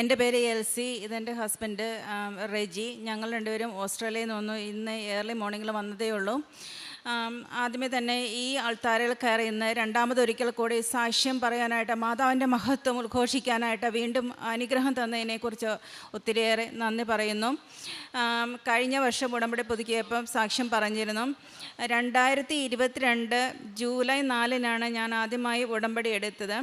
എന്റെ പേര് എൽസി ഇതെന്റെ ഹസ്ബൻഡ് റെജി. ഞങ്ങൾ രണ്ടുപേരും ഓസ്ട്രേലിയയിൽ നിന്ന് ഇന്ന് ഏർലി മോർണിംഗിൽ വന്നതേ ഉള്ളൂ. ആദ്യമേ തന്നെ ഈ ആൾത്താരയിൽ കയറി ഇന്ന് രണ്ടാമതൊരിക്കൽ കൂടി സാക്ഷ്യം പറയാനായിട്ട് മാതാവിന്റെ മഹത്വം ഉദ്ഘോഷിക്കാനായിട്ട് വീണ്ടും അനുഗ്രഹം തന്നതിനെക്കുറിച്ച് ഒത്തിരിയേറെ നന്ദി പറയുന്നു. കഴിഞ്ഞ വർഷം ഉടമ്പടി പുതുക്കിയപ്പം സാക്ഷ്യം പറഞ്ഞിരുന്നു. രണ്ടായിരത്തി ഇരുപത്തിരണ്ട് ജൂലൈ നാലിനാണ് ഞാൻ ആദ്യമായി ഉടമ്പടി എടുത്തത്.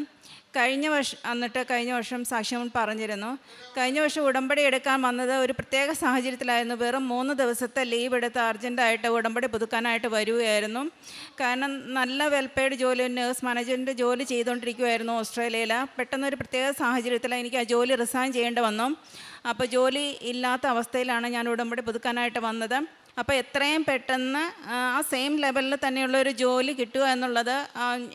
കഴിഞ്ഞ വർഷം എന്നിട്ട് കഴിഞ്ഞ വർഷം സാക്ഷ്യം പറഞ്ഞിരുന്നു കഴിഞ്ഞ വർഷം ഉടമ്പടി എടുക്കാൻ വന്നത് ഒരു പ്രത്യേക സാഹചര്യത്തിലായിരുന്നു. വെറും മൂന്ന് ദിവസത്തെ ലീവ് എടുത്ത് അർജന്റായിട്ട് ഉടമ്പടി പുതുക്കാനായിട്ട് വരികയായിരുന്നു. കാരണം നല്ല വെൽപെയ്ഡ് ജോലി നേഴ്സ് മാനേജറിന്റെ ജോലി ചെയ്തുകൊണ്ടിരിക്കുമായിരുന്നു ഓസ്ട്രേലിയയിൽ പെട്ടെന്ന് ഒരു പ്രത്യേക സാഹചര്യത്തിൽ എനിക്ക് ആ ജോലി റിസൈൻ ചെയ്യേണ്ടി വന്നു. അപ്പോൾ ജോലി ഇല്ലാത്ത അവസ്ഥയിലാണ് ഞാൻ ഉടമ്പടി പുതുക്കാനായിട്ട് വന്നത്. അപ്പോൾ എത്രയും പെട്ടെന്ന് ആ, സെയിം ലെവലിൽ തന്നെയുള്ള ഒരു ജോലി കിട്ടുക എന്നുള്ളത്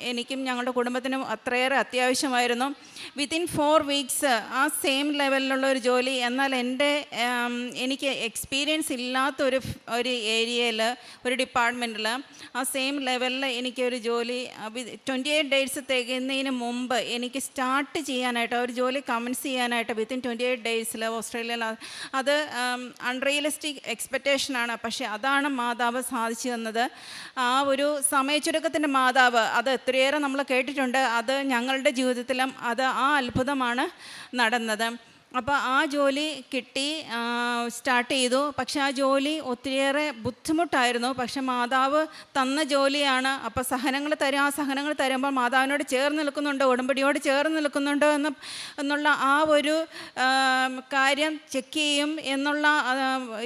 എനിക്കും ഞങ്ങളുടെ കുടുംബത്തിനും അത്രയേറെ അത്യാവശ്യമായിരുന്നു. വിത്തിൻ ഫോർ വീക്സ് ആ സെയിം ലെവലിലുള്ള ഒരു ജോലി എന്നാൽ എന്റെ എനിക്ക് എക്സ്പീരിയൻസ് ഇല്ലാത്ത ഒരു ഒരു ഏരിയയിൽ ഒരു ഡിപ്പാർട്ട്മെന്റിൽ ആ സെയിം ലെവലിൽ എനിക്കൊരു ജോലി ട്വന്റി എയ്റ്റ് ഡേയ്സ് തികയുന്നതിന് മുമ്പ് എനിക്ക് സ്റ്റാർട്ട് ചെയ്യാനായിട്ട് ഒരു ജോലി കമൻസ് ചെയ്യാനായിട്ട് വിത്തിൻ ട്വന്റി എയ്റ്റ് ഡേയ്സിൽ ഓസ്ട്രേലിയയിൽ അത് അൺറിയലിസ്റ്റിക് എക്സ്പെക്റ്റേഷനാണ് പക്ഷേ അതാണ് മാതാവ് സാധിച്ചു തന്നത്. ആ ഒരു സമയച്ചുരുക്കത്തിന്റെ മാതാവ് അത് എത്രയേറെ നമ്മൾ കേട്ടിട്ടുണ്ട്. അത് ഞങ്ങളുടെ ജീവിതത്തിലും അത് ആ അത്ഭുതമാണ് നടന്നത്. അപ്പോൾ ആ ജോലി കിട്ടി സ്റ്റാർട്ട് ചെയ്തു. പക്ഷെ ആ ജോലി ഒത്തിരിയേറെ ബുദ്ധിമുട്ടായിരുന്നു. പക്ഷെ മാതാവ് തന്ന ജോലിയാണ്. അപ്പോൾ സഹനങ്ങൾ തരും. ആ സഹനങ്ങൾ തരുമ്പോൾ മാതാവിനോട് ചേർന്ന് നിൽക്കുന്നുണ്ടോ ഉടമ്പടിയോട് ചേർന്ന് നിൽക്കുന്നുണ്ടോ എന്ന് എന്നുള്ള ആ ഒരു കാര്യം ചെക്ക് ചെയ്യും എന്നുള്ള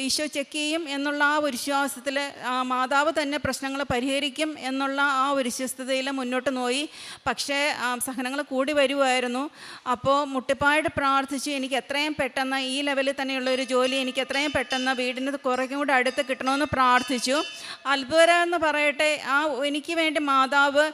ഈശോ ചെക്ക് ചെയ്യും എന്നുള്ള ആ ഒരു വിശ്വാസത്തിൽ ആ മാതാവ് തന്നെ പ്രശ്നങ്ങൾ പരിഹരിക്കും എന്നുള്ള ആ ഒരു വിശ്വസ്തതയിൽ മുന്നോട്ട് നോയി. പക്ഷേ സഹനങ്ങൾ കൂടി വരുമായിരുന്നു അപ്പോൾ മുട്ടിപ്പായിട്ട് പ്രാർത്ഥിച്ചു. എനിക്ക് എത്രയും പെട്ടെന്ന് ഈ ലെവലിൽ തന്നെയുള്ള ഒരു ജോലി എനിക്ക് എത്രയും പെട്ടെന്ന് വീടിന് കുറേക്കും കൂടെ അടുത്ത് കിട്ടണമെന്ന് പ്രാർത്ഥിച്ചു. അത്ഭുതം എന്ന് പറയട്ടെ ആ എനിക്ക് വേണ്ടി മാതാവ്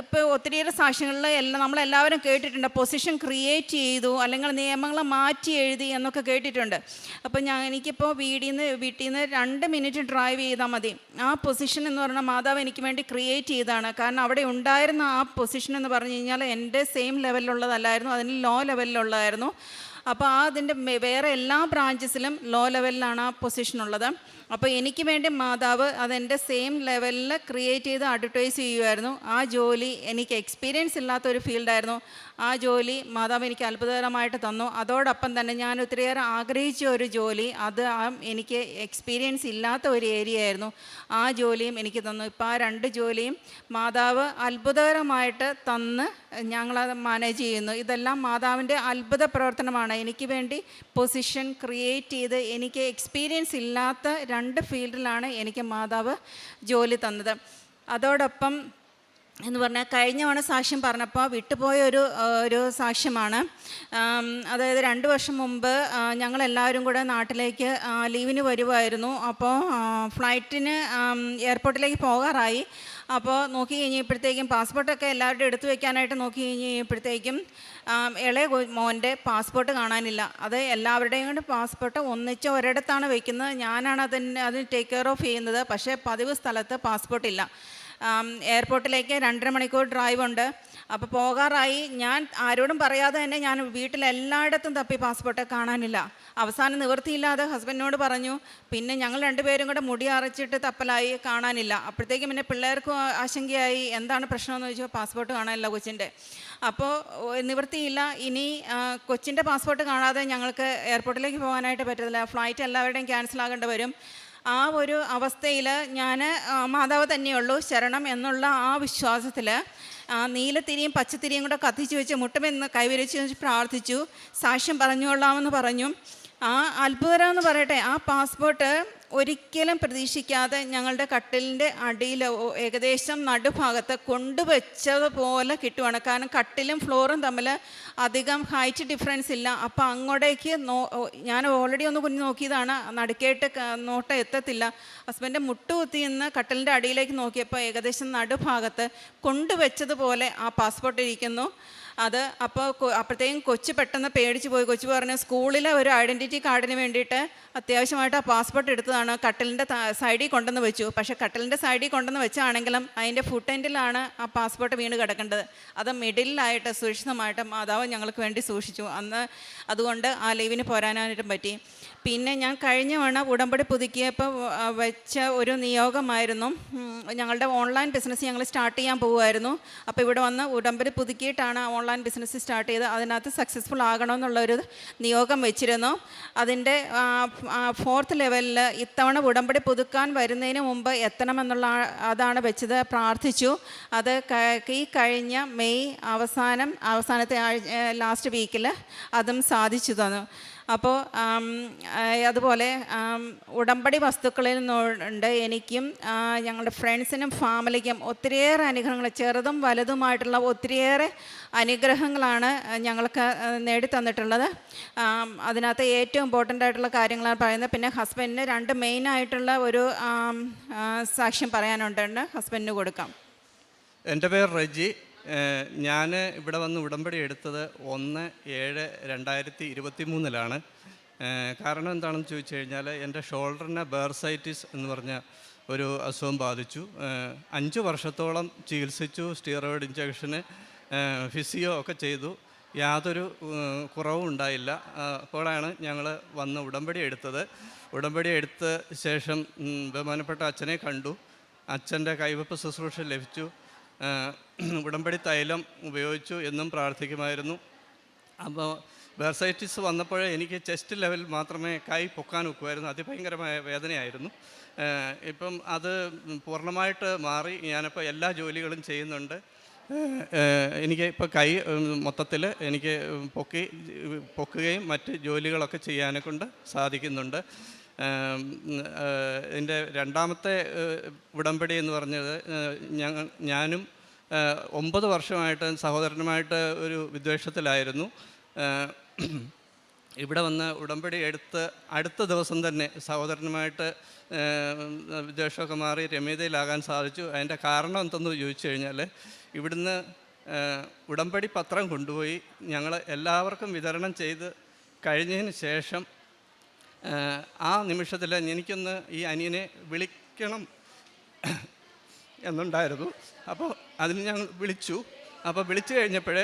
ഇപ്പോൾ ഒത്തിരിയേറെ സാക്ഷ്യങ്ങളിൽ എല്ലാം നമ്മളെല്ലാവരും കേട്ടിട്ടുണ്ട്. പൊസിഷൻ ക്രിയേറ്റ് ചെയ്തു അല്ലെങ്കിൽ നിയമങ്ങൾ മാറ്റി എഴുതി എന്നൊക്കെ കേട്ടിട്ടുണ്ട്. അപ്പോൾ ഞാൻ എനിക്കിപ്പോൾ വീടിൽ നിന്ന് വീട്ടിൽ നിന്ന് രണ്ട് മിനിറ്റ് ഡ്രൈവ് ചെയ്താൽ മതി. ആ പൊസിഷൻ എന്ന് പറഞ്ഞാൽ മാതാവ് എനിക്ക് വേണ്ടി ക്രിയേറ്റ് ചെയ്താണ് കാരണം അവിടെ ഉണ്ടായിരുന്ന ആ പൊസിഷൻ എന്ന് പറഞ്ഞു കഴിഞ്ഞാൽ എന്റെ സെയിം ലെവലിലുള്ളതല്ലായിരുന്നു അതിന് ലോ ലെവലിലുള്ളതായിരുന്നു അപ്പോൾ ആ അതിന്റെ വേറെ എല്ലാ ബ്രാഞ്ചസിലും ലോ ലെവലിലാണ് ആ പൊസിഷൻ ഉള്ളത്. അപ്പോൾ എനിക്ക് വേണ്ടി മാതാവ് അതെന്റെ സെയിം ലെവലിൽ ക്രിയേറ്റ് ചെയ്ത് അഡ്വർടൈസ് ചെയ്യുമായിരുന്നു ആ ജോലി എനിക്ക് എക്സ്പീരിയൻസ് ഇല്ലാത്ത ഒരു ഫീൽഡായിരുന്നു ആ ജോലി മാതാവ് എനിക്ക് അത്ഭുതകരമായിട്ട് തന്നു. അതോടൊപ്പം തന്നെ ഞാൻ ഒത്തിരിയേറെ ആഗ്രഹിച്ച ഒരു ജോലി അത് എനിക്ക് എക്സ്പീരിയൻസ് ഇല്ലാത്ത ഒരു ഏരിയ ആയിരുന്നു. ആ ജോലിയും എനിക്ക് തന്നു. ഇപ്പോൾ ആ രണ്ട് ജോലിയും മാതാവ് അത്ഭുതകരമായിട്ട് തന്ന് ഞങ്ങളത് മാനേജ് ചെയ്യുന്നു. ഇതെല്ലാം മാതാവിന്റെ അത്ഭുത പ്രവർത്തനമാണ്. എനിക്ക് വേണ്ടി പൊസിഷൻ ക്രിയേറ്റ് ചെയ്ത് എനിക്ക് എക്സ്പീരിയൻസ് ഇല്ലാത്ത രണ്ട് ഫീൽഡിലാണ് എനിക്ക് മാതാവ് ജോലി തന്നത്. അതോടൊപ്പം എന്ന് പറഞ്ഞാൽ കഴിഞ്ഞ തവണ സാക്ഷ്യം പറഞ്ഞപ്പോൾ വിട്ടുപോയ ഒരു ഒരു സാക്ഷ്യമാണ്. അതായത് രണ്ട് വർഷം മുമ്പ് ഞങ്ങളെല്ലാവരും കൂടെ നാട്ടിലേക്ക് ലീവിന് വരുമായിരുന്നു അപ്പോൾ ഫ്ലൈറ്റിന് എയർപോർട്ടിലേക്ക് പോകാറായി. അപ്പോൾ നോക്കി കഴിഞ്ഞപ്പോഴത്തേക്കും പാസ്പോർട്ടൊക്കെ എല്ലാവരുടെയും എടുത്തു വെക്കാനായിട്ട് നോക്കി കഴിഞ്ഞ് കഴിഞ്ഞപ്പോഴത്തേക്കും ഇളയ മോന്റെ പാസ്പോർട്ട് കാണാനില്ല. അത് എല്ലാവരുടെയും കൂടെ പാസ്പോർട്ട് ഒന്നിച്ച് ഒരിടത്താണ് വെക്കുന്നത്. ഞാനാണ് അതിന് അതിന് ടേക്ക് കെയർ ഓഫ് ചെയ്യുന്നത്. പക്ഷേ പതിവ് സ്ഥലത്ത് പാസ്പോർട്ട് ഇല്ല ആം, എയർപോർട്ടിലേക്ക് രണ്ടര മണിക്കൂർ ഡ്രൈവ് ഉണ്ട്. അപ്പോൾ പോകാറായി. ഞാൻ ആരോടും പറയാതെ തന്നെ ഞാൻ വീട്ടിലെല്ലായിടത്തും തപ്പി പാസ്പോർട്ട് കാണാനില്ല. അവസാനം നിവൃത്തിയില്ലാതെ ഹസ്ബൻഡിനോട് പറഞ്ഞു പിന്നെ ഞങ്ങൾ രണ്ടുപേരും കൂടെ മുടി അറച്ചിട്ട് തപ്പലായി കാണാനില്ല. അപ്പോഴത്തേക്കും പിന്നെ പിള്ളേർക്കും ആശങ്കയായി. എന്താണ് പ്രശ്നമെന്ന് ചോദിച്ചാൽ പാസ്പോർട്ട് കാണാനില്ല കൊച്ചിന്റെ. അപ്പോൾ നിവൃത്തിയില്ല. ഇനി കൊച്ചിന്റെ പാസ്പോർട്ട് കാണാതെ ഞങ്ങൾക്ക് എയർപോർട്ടിലേക്ക് പോകാനായിട്ട് പറ്റത്തില്ല. ഫ്ലൈറ്റ് എല്ലാവരുടെയും ക്യാൻസൽ ആകേണ്ടി വരും. ആ ഒരു അവസ്ഥയിൽ ഞാൻ മാതാവ് തന്നെയുള്ളൂ ശരണം എന്നുള്ള ആ വിശ്വാസത്തിൽ ആ നീലത്തിരിയും പച്ചത്തിരിയും കൂടെ കത്തിച്ചു വെച്ച് മുട്ടമെന്ന് കൈവരിച്ച് വെച്ച് പ്രാർത്ഥിച്ചു. സാക്ഷ്യം പറഞ്ഞുകൊള്ളാമെന്ന് പറഞ്ഞു. ആ അത്ഭുതം എന്ന് പറയട്ടെ ആ പാസ്പോർട്ട് ഒരിക്കലും പ്രതീക്ഷിക്കാതെ ഞങ്ങളുടെ കട്ടിലിന്റെ അടിയിൽ ഏകദേശം നടുഭാഗത്ത് കൊണ്ടുവച്ചതുപോലെ കിട്ടുവാണ്. കാരണം കട്ടിലും ഫ്ലോറും തമ്മിൽ അധികം ഹൈറ്റ് ഡിഫറൻസ് ഇല്ല. അപ്പോൾ അങ്ങോട്ടേക്ക് നോ ഞാൻ ഓൾറെഡി ഒന്ന് കുഞ്ഞു നോക്കിയതാണ്. നടുക്കേട്ട് നോട്ടം എത്തത്തില്ല. ഹസ്ബൻഡ് മുട്ടുകുത്തി നിന്ന് കട്ടിലിന്റെ അടിയിലേക്ക് നോക്കിയപ്പോൾ ഏകദേശം നടുഭാഗത്ത് കൊണ്ടുവച്ചതുപോലെ ആ പാസ്പോർട്ട് ഇരിക്കുന്നു. അത് അപ്പോൾ അപ്പോഴത്തേക്കും കൊച്ചു പെട്ടെന്ന് പേടിച്ച് പോയി. കൊച്ചു പറഞ്ഞു സ്കൂളിലെ ഒരു ഐഡന്റിറ്റി കാർഡിന് വേണ്ടിയിട്ട് അത്യാവശ്യമായിട്ട് ആ പാസ്പോർട്ട് എടുത്തതാണ്. കട്ടിലിന്റെ സൈഡിൽ കൊണ്ടുവന്ന് വെച്ചു. പക്ഷേ കട്ടിലിന്റെ സൈഡിൽ കൊണ്ടുവന്ന് വെച്ചാണെങ്കിലും അതിന്റെ ഫുട്ട് എൻഡിലാണ് ആ പാസ്പോർട്ട് വീണ് കിടക്കേണ്ടത്. അത് മിഡിലായിട്ട് സുരക്ഷിതമായിട്ട് മാതാവ് ഞങ്ങൾക്ക് വേണ്ടി സൂക്ഷിച്ചു. അന്ന് അതുകൊണ്ട് ആ ലീവിന് പോരാനായിട്ടും പറ്റി. പിന്നെ ഞാൻ കഴിഞ്ഞ തവണ ഉടമ്പടി പുതുക്കിയപ്പോൾ വെച്ച ഒരു നിയോഗമായിരുന്നു. ഞങ്ങളുടെ ഓൺലൈൻ ബിസിനസ് ഞങ്ങൾ സ്റ്റാർട്ട് ചെയ്യാൻ പോകുമായിരുന്നു അപ്പോൾ ഇവിടെ വന്ന് ഉടമ്പടി പുതുക്കിയിട്ടാണ് ഓൺലൈൻ ബിസിനസ് സ്റ്റാർട്ട് ചെയ്ത് അതിനകത്ത് സക്സസ്ഫുൾ ആകണമെന്നുള്ളൊരു നിയോഗം വെച്ചിരുന്നു. അതിന്റെ ഫോർത്ത് ലെവലിൽ ഇത്തവണ ഉടമ്പടി പുതുക്കാൻ വരുന്നതിന് മുമ്പ് എത്തണമെന്നുള്ള അതാണ് വെച്ചത്. പ്രാർത്ഥിച്ചു. അത് ഈ കഴിഞ്ഞ മെയ് അവസാനം അവസാനത്തെ ആഴ്ച ലാസ്റ്റ് വീക്കിൽ അതും സാധിച്ചു തന്നു. അപ്പോൾ അതുപോലെ ഉടമ്പടി വസ്തുക്കളിൽ നിന്നുണ്ട് എനിക്കും ഞങ്ങളുടെ ഫ്രണ്ട്സിനും ഫാമിലിക്കും ഒത്തിരിയേറെ അനുഗ്രഹങ്ങൾ ചെറുതും വലുതുമായിട്ടുള്ള ഒത്തിരിയേറെ അനുഗ്രഹങ്ങളാണ് ഞങ്ങൾക്ക് നേടിത്തന്നിട്ടുള്ളത്. അതിനകത്ത് ഏറ്റവും ഇമ്പോർട്ടന്റ് ആയിട്ടുള്ള കാര്യങ്ങളാണ് പറയുന്നത്. പിന്നെ ഹസ്ബൻഡിന് രണ്ട് മെയിൻ ആയിട്ടുള്ള ഒരു സാക്ഷ്യം പറയാനുണ്ട്. ഹസ്ബൻഡിന് കൊടുക്കാം. എന്റെ പേര് റെജി. ഞാൻ ഇവിടെ വന്ന് ഉടമ്പടി എടുത്തത് ഒന്ന് ഏഴ് രണ്ടായിരത്തി ഇരുപത്തി മൂന്നിലാണ് കാരണം എന്താണെന്ന് ചോദിച്ചു കഴിഞ്ഞാൽ എന്റെ ഷോൾഡറിനെ ബേർസൈറ്റിസ് എന്ന് പറഞ്ഞ ഒരു അസുഖം ബാധിച്ചു. അഞ്ച് വർഷത്തോളം ചികിത്സിച്ചു സ്റ്റീറോയിഡ് ഇഞ്ചക്ഷന് ഫിസിയോ ഒക്കെ ചെയ്തു. യാതൊരു കുറവും ഉണ്ടായില്ല. അപ്പോഴാണ് ഞങ്ങൾ വന്ന് ഉടമ്പടി എടുത്തത്. ഉടമ്പടി എടുത്ത ശേഷം ബഹുമാനപ്പെട്ട അച്ഛനെ കണ്ടു. അച്ഛന്റെ കൈവപ്പ് ശുശ്രൂഷ ലഭിച്ചു. ഉടമ്പടി തൈലം ഉപയോഗിച്ചു എന്നും പ്രാർത്ഥിക്കുമായിരുന്നു. അപ്പോൾ ബെർസൈറ്റിസ് വന്നപ്പോൾ എനിക്ക് ചെസ്റ്റ് ലെവൽ മാത്രമേ കൈ പൊക്കാൻ ഒക്കുമായിരുന്നു. അതിഭയങ്കരമായ വേദനയായിരുന്നു. ഇപ്പം അത് പൂർണമായിട്ട് മാറി. ഞാനിപ്പോൾ എല്ലാ ജോലികളും ചെയ്യുന്നുണ്ട്. എനിക്ക് ഇപ്പോൾ കൈ മൊത്തത്തിൽ എനിക്ക് പൊക്കി പൊക്കുകയും മറ്റ് ജോലികളൊക്കെ ചെയ്യാനെ കൊണ്ട് സാധിക്കുന്നുണ്ട്. എന്റെ രണ്ടാമത്തെ ഉടമ്പടി എന്ന് പറഞ്ഞത് ഞങ്ങൾ ഞാനും ഒമ്പത് വർഷമായിട്ട് സഹോദരനുമായിട്ട് ഒരു വിദ്വേഷത്തിലായിരുന്നു. ഇവിടെ വന്ന് ഉടമ്പടി എടുത്ത് അടുത്ത ദിവസം തന്നെ സഹോദരനുമായിട്ട് വിദ്വേഷമൊക്കെ മാറി രമ്യതയിലാകാൻ സാധിച്ചു. അതിന്റെ കാരണം എന്തെന്ന് ചോദിച്ചു കഴിഞ്ഞാൽ ഇവിടുന്ന് ഉടമ്പടി പത്രം കൊണ്ടുപോയി ഞങ്ങൾ എല്ലാവർക്കും വിതരണം ചെയ്ത് കഴിഞ്ഞതിന് ശേഷം ആ നിമിഷത്തിൽ എനിക്കൊന്ന് ഈ അനിയനെ വിളിക്കണം എന്നുണ്ടായിരുന്നു. അപ്പോൾ അതിന് ഞങ്ങൾ വിളിച്ചു. അപ്പോൾ വിളിച്ചു കഴിഞ്ഞപ്പോൾ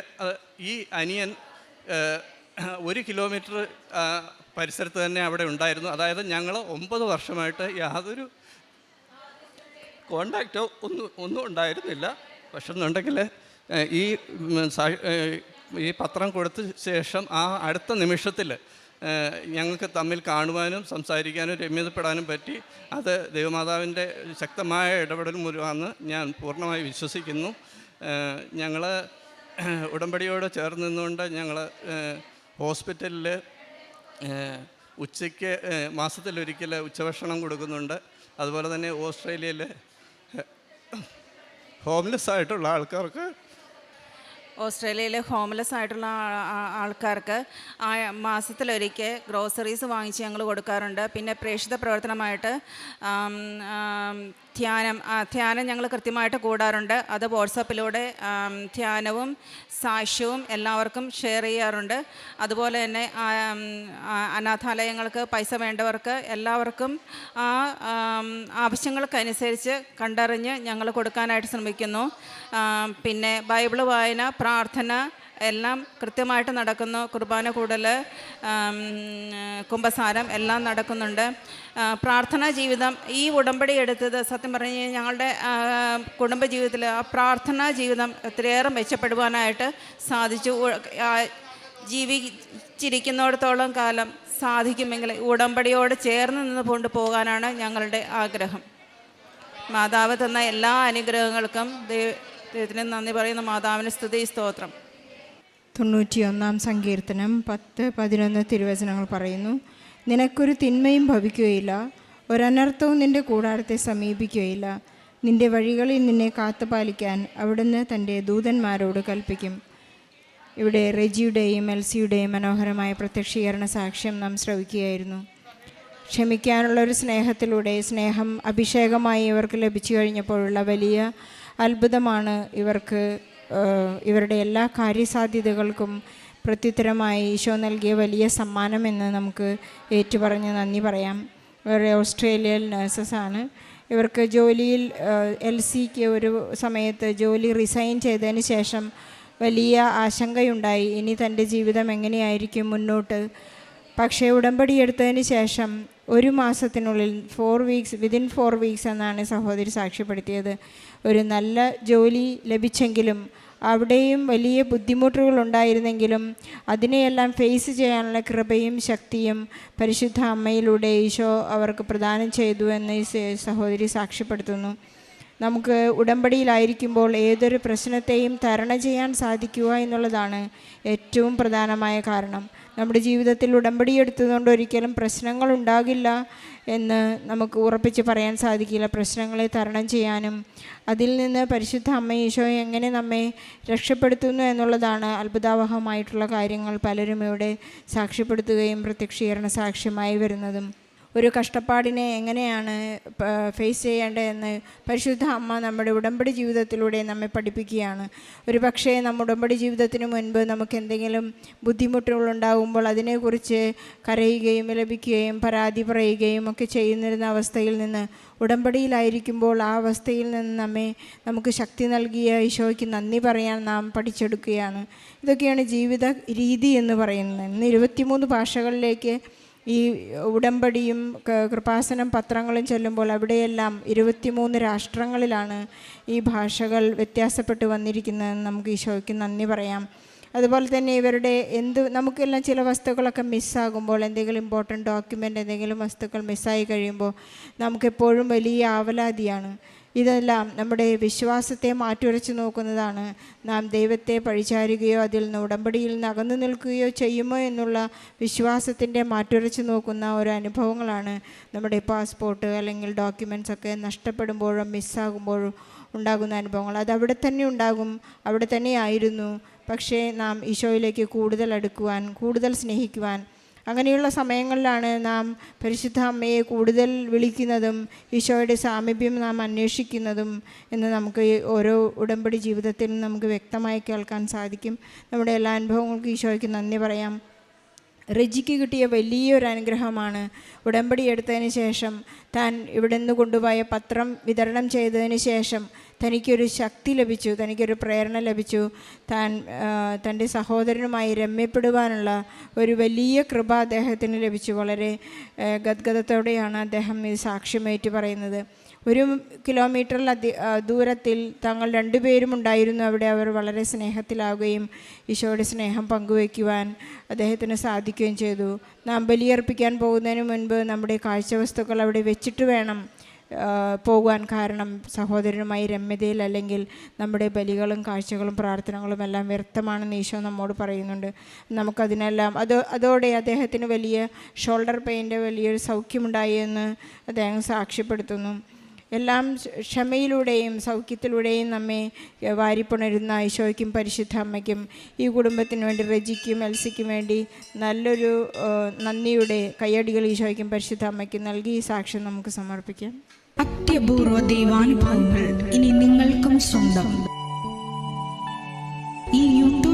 ഈ അനിയൻ ഒരു കിലോമീറ്റർ പരിസരത്ത് തന്നെ അവിടെ ഉണ്ടായിരുന്നു. അതായത് ഞങ്ങൾ ഒമ്പത് വർഷമായിട്ട് യാതൊരു കോണ്ടാക്റ്റോ ഒന്നും ഒന്നും ഉണ്ടായിരുന്നില്ല. പക്ഷെ എന്നുണ്ടെങ്കിൽ ഈ ഈ പത്രം കൊടുത്ത ശേഷം ആ അടുത്ത നിമിഷത്തിൽ ഞങ്ങൾക്ക് തമ്മിൽ കാണുവാനും സംസാരിക്കാനും രമ്യതപ്പെടാനും പറ്റി. അത് ദൈവമാതാവിന്റെ ശക്തമായ ഇടപെടൽ മൂലമാണെന്ന് ഞാൻ പൂർണമായി വിശ്വസിക്കുന്നു. ഞങ്ങൾ ഉടമ്പടിയോട് ചേർന്ന് നിന്നുകൊണ്ട് ഞങ്ങൾ ഹോസ്പിറ്റലിൽ ഉച്ചയ്ക്ക് മാസത്തിലൊരിക്കൽ ഉച്ചഭക്ഷണം കൊടുക്കുന്നുണ്ട്. അതുപോലെ തന്നെ ഓസ്ട്രേലിയയിലെ ഹോംലെസ് ആയിട്ടുള്ള ആൾക്കാർക്ക് ഓസ്ട്രേലിയയിലെ ഹോംലെസ് ആയിട്ടുള്ള ആൾക്കാർക്ക് ആ മാസത്തിലൊരിക്കൽ ഗ്രോസറീസ് വാങ്ങിച്ച് ഞങ്ങൾ കൊടുക്കാറുണ്ട്. പിന്നെ പ്രേക്ഷിത പ്രവർത്തനമായിട്ട് ധ്യാനം ധ്യാനം ഞങ്ങൾ കൃത്യമായിട്ട് കൂടാറുണ്ട്. അത് വാട്സപ്പിലൂടെ ധ്യാനവും സാക്ഷ്യവും എല്ലാവർക്കും ഷെയർ ചെയ്യാറുണ്ട്. അതുപോലെ തന്നെ അനാഥാലയങ്ങൾക്ക് പൈസ വേണ്ടവർക്ക് എല്ലാവർക്കും ആ ആവശ്യങ്ങൾക്കനുസരിച്ച് കണ്ടറിഞ്ഞ് ഞങ്ങൾ കൊടുക്കാനായിട്ട് ശ്രമിക്കുന്നു. പിന്നെ ബൈബിൾ വായന പ്രാർത്ഥന എല്ലാം കൃത്യമായിട്ട് നടക്കുന്നു. കുർബാന കൂടൽ കുംഭസാരം എല്ലാം നടക്കുന്നുണ്ട്. പ്രാർത്ഥനാ ജീവിതം ഈ ഉടമ്പടി എടുത്തത് സത്യം പറഞ്ഞു കഴിഞ്ഞാൽ ഞങ്ങളുടെ കുടുംബ ജീവിതത്തിൽ ആ പ്രാർത്ഥനാ ജീവിതം ഒത്തിരിയേറെ മെച്ചപ്പെടുവാനായിട്ട് സാധിച്ചു. ജീവിച്ചിരിക്കുന്നിടത്തോളം കാലം സാധിക്കുമെങ്കിൽ ഉടമ്പടിയോട് ചേർന്ന് നിന്ന് കൊണ്ടുപോകാനാണ് ഞങ്ങളുടെ ആഗ്രഹം. മാതാവ് തന്ന എല്ലാ അനുഗ്രഹങ്ങൾക്കും ദൈവ- ദൈവത്തിന് നന്ദി പറയുന്ന. മാതാവിന് സ്തുതി സ്തോത്രം. തൊണ്ണൂറ്റിയൊന്നാം സങ്കീർത്തനം പത്ത് പതിനൊന്ന് തിരുവചനങ്ങൾ പറയുന്നു നിനക്കൊരു തിന്മയും ഭവിക്കുകയില്ല ഒരനർത്ഥവും നിന്റെ കൂടാരത്തെ സമീപിക്കുകയില്ല. നിന്റെ വഴികളിൽ നിന്നെ കാത്തുപാലിക്കാൻ അവിടുന്ന് തന്റെ ദൂതന്മാരോട് കൽപ്പിക്കും. ഇവിടെ റെജിയുടെയും എൽസിയുടെയും മനോഹരമായ പ്രത്യക്ഷീകരണ സാക്ഷ്യം നാം ശ്രവിക്കുകയായിരുന്നു. ക്ഷമിക്കാനുള്ള ഒരു സ്നേഹത്തിലൂടെ സ്നേഹം അഭിഷേകമായി ഇവർക്ക് ലഭിച്ചു കഴിഞ്ഞപ്പോഴുള്ള വലിയ അത്ഭുതമാണ് ഇവർക്ക് ഇവരുടെ എല്ലാ കാര്യസാധ്യതകൾക്കും പ്രത്യുത്തരമായി ഈശോ നൽകിയ വലിയ സമ്മാനമെന്ന് നമുക്ക് ഏറ്റുപറഞ്ഞ് നന്ദി പറയാം. ഇവർ ഓസ്ട്രേലിയയിൽ നഴ്സസാണ് ഇവർക്ക് ജോലിയിൽ എൽ സിക്ക് ഒരു സമയത്ത് ജോലി റിസൈൻ ചെയ്തതിന് ശേഷം വലിയ ആശങ്കയുണ്ടായി. ഇനി തന്റെ ജീവിതം എങ്ങനെയായിരിക്കും മുന്നോട്ട്? പക്ഷേ ഉടമ്പടി എടുത്തതിന് ശേഷം ഒരു മാസത്തിനുള്ളിൽ four weeks within four weeks എന്നാണ് സഹോദരി സാക്ഷ്യപ്പെടുത്തിയത്. ഒരു നല്ല ജോലി ലഭിച്ചെങ്കിലും അവിടെയും വലിയ ബുദ്ധിമുട്ടുകൾ ഉണ്ടായിരുന്നെങ്കിലും അതിനെയെല്ലാം ഫേസ് ചെയ്യാനുള്ള കൃപയും ശക്തിയും പരിശുദ്ധ അമ്മയിലൂടെ ഈശോ അവർക്ക് പ്രദാനം ചെയ്തു എന്ന് ഈ സഹോദരി സാക്ഷ്യപ്പെടുത്തുന്നു. നമുക്ക് ഉടമ്പടിയിലായിരിക്കുമ്പോൾ ഏതൊരു പ്രശ്നത്തെയും തരണം ചെയ്യാൻ സാധിക്കുക എന്നുള്ളതാണ് ഏറ്റവും പ്രധാനമായ കാരണം. നമ്മുടെ ജീവിതത്തിൽ ഉടമ്പടി എടുത്തതുകൊണ്ട് ഒരിക്കലും പ്രശ്നങ്ങൾ ഉണ്ടാകില്ല എന്ന് നമുക്ക് ഉറപ്പിച്ച് പറയാൻ സാധിക്കില്ല. പ്രശ്നങ്ങളെ തരണം ചെയ്യാനും അതിൽ നിന്ന് പരിശുദ്ധ അമ്മ ഈശോ എങ്ങനെ നമ്മെ രക്ഷപ്പെടുത്തുന്നു എന്നുള്ളതാണ് അത്ഭുതാവഹമായിട്ടുള്ള കാര്യങ്ങൾ പലരും ഇവിടെ സാക്ഷ്യപ്പെടുത്തുകയും പ്രത്യക്ഷീകരണ സാക്ഷ്യമായി വരുന്നതും. ഒരു കഷ്ടപ്പാടിനെ എങ്ങനെയാണ് ഫേസ് ചെയ്യേണ്ടതെന്ന് പരിശുദ്ധ അമ്മ നമ്മുടെ ഉടമ്പടി ജീവിതത്തിലൂടെ നമ്മെ പഠിപ്പിക്കുകയാണ്. ഒരു പക്ഷേ നമ്മുടെ ഉടമ്പടി ജീവിതത്തിന് മുൻപ് നമുക്ക് എന്തെങ്കിലും ബുദ്ധിമുട്ടുകൾ ഉണ്ടാകുമ്പോൾ അതിനെക്കുറിച്ച് കരയുകയും വിലപിക്കുകയും പരാതി പറയുകയും ഒക്കെ ചെയ്യുന്നിരുന്ന അവസ്ഥയിൽ നിന്ന് ഉടമ്പടിയിലായിരിക്കുമ്പോൾ ആ അവസ്ഥയിൽ നിന്ന് നമ്മെ നമുക്ക് ശക്തി നൽകിയ ഈശോയ്ക്ക് നന്ദി പറയാൻ നാം പഠിച്ചെടുക്കുകയാണ്. ഇതൊക്കെയാണ് ജീവിത രീതി എന്ന് പറയുന്നത്. ഇന്ന് ഇരുപത്തിമൂന്ന് ഭാഷകളിലേക്ക് ഈ ഉടമ്പടിയും കൃപാസനം പത്രങ്ങളും ചെല്ലുമ്പോൾ അവിടെയെല്ലാം ഇരുപത്തിമൂന്ന് രാഷ്ട്രങ്ങളിലാണ് ഈ ഭാഷകൾ വ്യത്യാസപ്പെട്ട് വന്നിരിക്കുന്നതെന്ന് നമുക്ക് ഈശോയ്ക്ക് നന്ദി പറയാം. അതുപോലെ തന്നെ ഇവരുടെ എന്ത് നമുക്കെല്ലാം ചില വസ്തുക്കളൊക്കെ മിസ്സാകുമ്പോൾ എന്തെങ്കിലും ഇമ്പോർട്ടന്റ് ഡോക്യുമെന്റ് എന്തെങ്കിലും വസ്തുക്കൾ മിസ്സായി കഴിയുമ്പോൾ നമുക്കെപ്പോഴും വലിയ ആവലാതിയാണ്. ഇതെല്ലാം നമ്മുടെ വിശ്വാസത്തെ മാറ്റുരച്ച് നോക്കുന്നതാണ്. നാം ദൈവത്തെ പഴിചാരുകയോ അതിൽ നിന്ന് ഉടമ്പടിയിൽ നിന്ന് അകന്നു നിൽക്കുകയോ ചെയ്യുമോ എന്നുള്ള വിശ്വാസത്തിന്റെ മാറ്റുരച്ച് നോക്കുന്ന ഒരു അനുഭവങ്ങളാണ്. നമ്മുടെ പാസ്പോർട്ട് അല്ലെങ്കിൽ ഡോക്യുമെൻസ് ഒക്കെ നഷ്ടപ്പെടുമ്പോഴും മിസ്സാകുമ്പോഴും ഉണ്ടാകുന്ന അനുഭവങ്ങൾ. അത് അവിടെ തന്നെ ഉണ്ടാകും അവിടെ തന്നെ ആയിരുന്നു. പക്ഷേ നാം ഈശോയിലേക്ക് കൂടുതൽ അടുക്കുവാൻ കൂടുതൽ സ്നേഹിക്കുവാൻ അങ്ങനെയുള്ള സമയങ്ങളിലാണ് നാം പരിശുദ്ധ അമ്മയെ കൂടുതൽ വിളിക്കുന്നതും ഈശോയുടെ സാമീപ്യം നാം അന്വേഷിക്കുന്നതും എന്ന് നമുക്ക് ഓരോ ഉടമ്പടി ജീവിതത്തിലും നമുക്ക് വ്യക്തമായി കേൾക്കാൻ സാധിക്കും. നമ്മുടെ എല്ലാ അനുഭവങ്ങൾക്കും ഈശോയ്ക്ക് നന്ദി പറയാം. റെജിക്ക് കിട്ടിയ വലിയൊരു അനുഗ്രഹമാണ് ഉടമ്പടി എടുത്തതിന് ശേഷം താൻ ഇവിടെ നിന്ന് കൊണ്ടുപോയ പത്രം വിതരണം ചെയ്തതിന് ശേഷം തനിക്കൊരു ശക്തി ലഭിച്ചു തനിക്കൊരു പ്രേരണ ലഭിച്ചു. താൻ തന്റെ സഹോദരനുമായി രമ്യപ്പെടുവാനുള്ള ഒരു വലിയ കൃപ അദ്ദേഹത്തിന് ലഭിച്ചു. വളരെ ഗദ്ഗതത്തോടെയാണ് അദ്ദേഹം ഇത് സാക്ഷ്യമേറ്റ് പറയുന്നത്. ഒരു കിലോമീറ്ററിൽ ദൂരത്തിൽ തങ്ങൾ രണ്ടുപേരും ഉണ്ടായിരുന്നു. അവിടെ അവർ വളരെ സ്നേഹത്തിലാവുകയും ഈശോയുടെ സ്നേഹം പങ്കുവയ്ക്കുവാൻ അദ്ദേഹത്തിന് സാധിക്കുകയും ചെയ്തു. നാം ബലിയർപ്പിക്കാൻ പോകുന്നതിന് മുൻപ് നമ്മുടെ കാഴ്ചവസ്തുക്കൾ അവിടെ വെച്ചിട്ട് വേണം പോകുവാൻ കാരണം സഹോദരനുമായി രമ്യതയിൽ അല്ലെങ്കിൽ നമ്മുടെ ബലികളും കാഴ്ചകളും പ്രാർത്ഥനകളും എല്ലാം വ്യർത്ഥമാണെന്ന് ഈശോ നമ്മോട് പറയുന്നുണ്ട്. നമുക്കതിനെല്ലാം അത് അതോടെ അദ്ദേഹത്തിന് വലിയ ഷോൾഡർ പെയിന്റെ വലിയൊരു സൗഖ്യമുണ്ടായി എന്ന് അദ്ദേഹം സാക്ഷ്യപ്പെടുത്തുന്നു. എല്ലാം ക്ഷ- ക്ഷമയിലൂടെയും സൗഖ്യത്തിലൂടെയും നമ്മെ വാരിപ്പുണരുന്ന ഈശോയ്ക്കും പരിശുദ്ധ അമ്മയ്ക്കും ഈ കുടുംബത്തിന് വേണ്ടി റജിക്കും എൽസിക്കും വേണ്ടി നല്ലൊരു നന്ദിയുടെ കയ്യടികൾ ഈശോയ്ക്കും പരിശുദ്ധ അമ്മയ്ക്കും നൽകി ഈ സാക്ഷ്യം നമുക്ക് സമർപ്പിക്കാം. അത്യപൂർവ ദൈവാനുഭവങ്ങൾ ഇനി നിങ്ങൾക്കും സ്വന്തം. ഈ